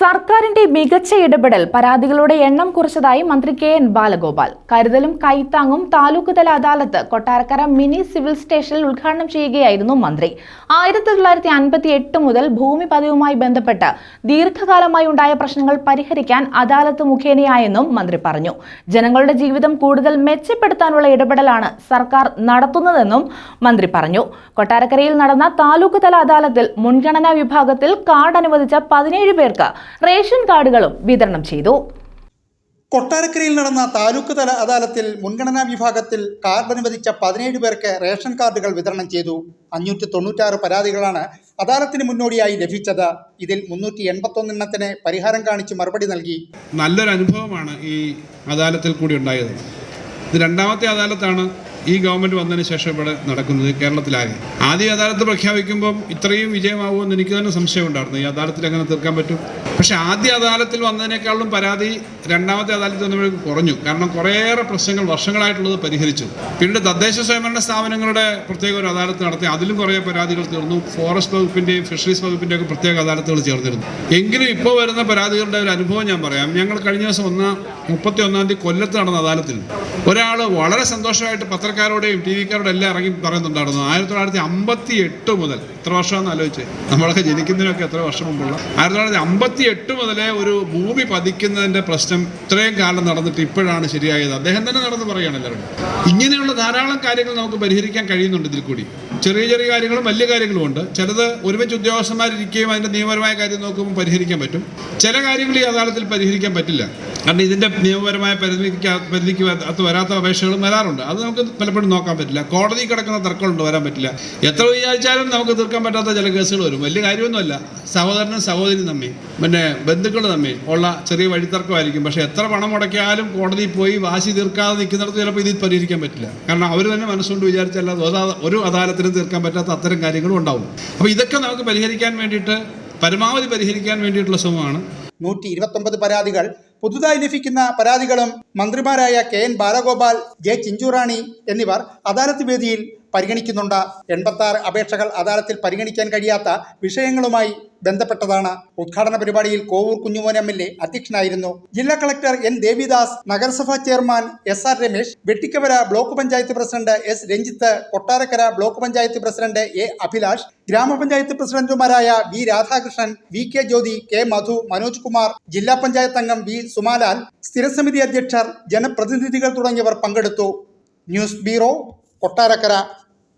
സർക്കാരിന്റെ മികച്ച ഇടപെടൽ പരാതികളുടെ എണ്ണം കുറച്ചതായി മന്ത്രി കെ എൻ ബാലഗോപാൽ. കരുതലും കൈത്താങ്ങും താലൂക്ക് തല അദാലത്ത് കൊട്ടാരക്കര മിനി സിവിൽ സ്റ്റേഷനിൽ ഉദ്ഘാടനം ചെയ്യുകയായിരുന്നു മന്ത്രി. ആയിരത്തി തൊള്ളായിരത്തി അൻപത്തി എട്ട് മുതൽ ഭൂമി പതിവുമായി ബന്ധപ്പെട്ട് ദീർഘകാലമായി ഉണ്ടായ പ്രശ്നങ്ങൾ പരിഹരിക്കാൻ അദാലത്ത് മുഖേനയായെന്നും മന്ത്രി പറഞ്ഞു. ജനങ്ങളുടെ ജീവിതം കൂടുതൽ മെച്ചപ്പെടുത്താനുള്ള ഇടപെടലാണ് സർക്കാർ നടത്തുന്നതെന്നും മന്ത്രി പറഞ്ഞു. കൊട്ടാരക്കരയിൽ നടന്ന താലൂക്ക് തല അദാലത്തിൽ മുൻഗണനാ വിഭാഗത്തിൽ കാർഡ് അനുവദിച്ച പതിനേഴ് പേർക്ക് റേഷൻ കാർഡുകളും വിതരണം ചെയ്തു. കൊട്ടാരക്കരയിൽ നടന്ന താലൂക്ക് തല അദാലത്തിൽ മുൻഗണനാ വിഭാഗത്തിൽ കാർഡ് അനുവദിച്ച പതിനേഴ് പേർക്ക് റേഷൻ കാർഡുകൾ വിതരണം ചെയ്തു. അഞ്ഞൂറ്റി തൊണ്ണൂറ്റാറ് പരാതികളാണ് അദാലത്തിന് മുന്നോടിയായി ലഭിച്ചത്. ഇതിൽ മുന്നൂറ്റി എൺപത്തൊന്നെണ്ണത്തിന് പരിഹാരം കാണിച്ച് മറുപടി നൽകി. നല്ലൊരു അനുഭവമാണ് ഈ അദാലത്തിൽ കൂടി ഉണ്ടായത്. ഇത് രണ്ടാമത്തെ അദാലത്താണ് ഈ ഗവൺമെന്റ് വന്നതിന് ശേഷം ഇവിടെ നടക്കുന്നത് കേരളത്തിലാകെ. ആദ്യ അദാലത്ത് പ്രഖ്യാപിക്കുമ്പോൾ ഇത്രയും വിജയമാവുമെന്ന് എനിക്ക് തന്നെ സംശയമുണ്ടായിരുന്നു. ഈ അദാലത്തിൽ എങ്ങനെ തീർക്കാൻ പറ്റും? പക്ഷെ ആദ്യ അദാലത്തിൽ വന്നതിനേക്കാളും പരാതി രണ്ടാമത്തെ അദാലത്ത് വന്നപ്പോഴേക്കും കുറഞ്ഞു. കാരണം കുറേയേറെ പ്രശ്നങ്ങൾ വർഷങ്ങളായിട്ടുള്ളത് പരിഹരിച്ചു. പിന്നീട് തദ്ദേശ സ്വയംഭരണ സ്ഥാപനങ്ങളുടെ പ്രത്യേക ഒരു അദാലത്ത് നടത്തി. അതിലും കുറേ പരാതികൾ തീർന്നു. ഫോറസ്റ്റ് വകുപ്പിന്റെയും ഫിഷറീസ് വകുപ്പിന്റെയും ഒക്കെ പ്രത്യേക അദാലത്തുകൾ ചേർന്നിരുന്നു. എങ്കിലും ഇപ്പോൾ വരുന്ന പരാതികളുടെ ഒരു അനുഭവം ഞാൻ പറയാം. ഞങ്ങൾ കഴിഞ്ഞ ദിവസം ഒന്നാം മുപ്പത്തി ഒന്നാം തീയതി കൊല്ലത്ത് നടന്ന അദാലത്തിൽ ഒരാൾ വളരെ സന്തോഷമായിട്ട് പത്രക്കാരോടെയും ടി വിക്കാരോടും എല്ലാം ഇറങ്ങി പറയുന്നുണ്ടായിരുന്നു ആയിരത്തി തൊള്ളായിരത്തി അമ്പത്തി എട്ട് മുതൽ എത്ര വർഷമാണെന്ന് ആലോചിച്ച്? നമ്മളൊക്കെ ജനിക്കുന്നതിനൊക്കെ എത്ര വർഷം മുമ്പുള്ള? ആയിരത്തി തൊള്ളായിരത്തി അമ്പത്തി എട്ട് മുതലേ ഒരു ഭൂമി പതിക്കുന്നതിന്റെ പ്രശ്നം ഇത്രയും കാലം നടന്നിട്ട് ഇപ്പോഴാണ് ശരിയായത്. അദ്ദേഹം തന്നെ നടന്ന് പറയുകയാണ് എല്ലാവരും ഇങ്ങനെയുള്ള ധാരാളം കാര്യങ്ങൾ നമുക്ക് പരിഹരിക്കാൻ കഴിയുന്നുണ്ട് ഇതിൽ കൂടി. ചെറിയ ചെറിയ കാര്യങ്ങളും വലിയ കാര്യങ്ങളും ഉണ്ട്. ചിലത് ഒരുമിച്ച് ഉദ്യോഗസ്ഥന്മാരിരിക്കുകയും അതിന്റെ നിയമപരമായ കാര്യം നോക്കുമ്പോൾ പരിഹരിക്കാൻ പറ്റും. ചില കാര്യങ്ങൾ ഈ അദാലത്തിൽ പരിഹരിക്കാൻ പറ്റില്ല. കാരണം ഇതിന്റെ നിയമപരമായ പരിധിക്ക് പരിധിക്ക് അത് വരാത്ത അപേക്ഷകളും വരാറുണ്ട്. അത് നമുക്ക് പലപ്പോഴും നോക്കാൻ പറ്റില്ല. കോടതി കിടക്കുന്ന തർക്കമുണ്ട് വരാൻ പറ്റില്ല. എത്ര വിചാരിച്ചാലും നമുക്ക് തീർക്കാൻ പറ്റാത്ത ചില കേസുകൾ വരും. വലിയ കാര്യമൊന്നുമല്ല. സഹോദരനും സഹോദരി തമ്മിൽ പിന്നെ ബന്ധുക്കൾ തമ്മിൽ ഉള്ള ചെറിയ വഴിത്തർക്കമായിരിക്കും. പക്ഷേ എത്ര പണം മുടക്കിയാലും കോടതിയിൽ പോയി വാശി തീർക്കാതെ നിൽക്കുന്നിടത്ത് ചിലപ്പോൾ ഇതിൽ പരിഹരിക്കാൻ പറ്റില്ല. കാരണം അവർ തന്നെ മനസ്സുകൊണ്ട് വിചാരിച്ചല്ലാതെ ഒരു അദാ- ഒരു അദാലത്തിനും തീർക്കാൻ പറ്റാത്ത അത്തരം കാര്യങ്ങളും ഉണ്ടാവും. അപ്പോൾ ഇതൊക്കെ നമുക്ക് പരിഹരിക്കാൻ വേണ്ടിയിട്ട് പരമാവധി പരിഹരിക്കാൻ വേണ്ടിയിട്ടുള്ള ശ്രമമാണ്. നൂറ്റി ഇരുപത്തൊമ്പത് പരാതികൾ. പുതുതായി ലഭിക്കുന്ന പരാതികളും മന്ത്രിമാരായ K N Balagopal J Chinchurani എന്നിവർ അദാലത്ത് വേദിയിൽ പരിഗണിക്കുന്നുണ്ട്. എൺപത്തി അപേക്ഷകൾ അദാലത്തിൽ പരിഗണിക്കാൻ കഴിയാത്ത വിഷയങ്ങളുമായി ബന്ധപ്പെട്ടതാണ്. ഉദ്ഘാടന പരിപാടിയിൽ Kovoor Kunjumon M L A അധ്യക്ഷനായിരുന്നു. ജില്ലാ കളക്ടർ എൻ ദേവിദാസ് നഗരസഭാ chairman S R Ramesh Vettikkavala block panchayat president S Ranjith Kottarakkara block panchayat president A Abhilash ഗ്രാമപഞ്ചായത്ത് പ്രസിഡന്റുമാരായ V Radhakrishnan V K Jyothi K Madhu Manoj Kumar ജില്ലാ പഞ്ചായത്ത് അംഗം V Sumalal സ്ഥിരസമിതി അധ്യക്ഷർ ജനപ്രതിനിധികൾ തുടങ്ങിയവർ പങ്കെടുത്തു. News bureau Kottarakkara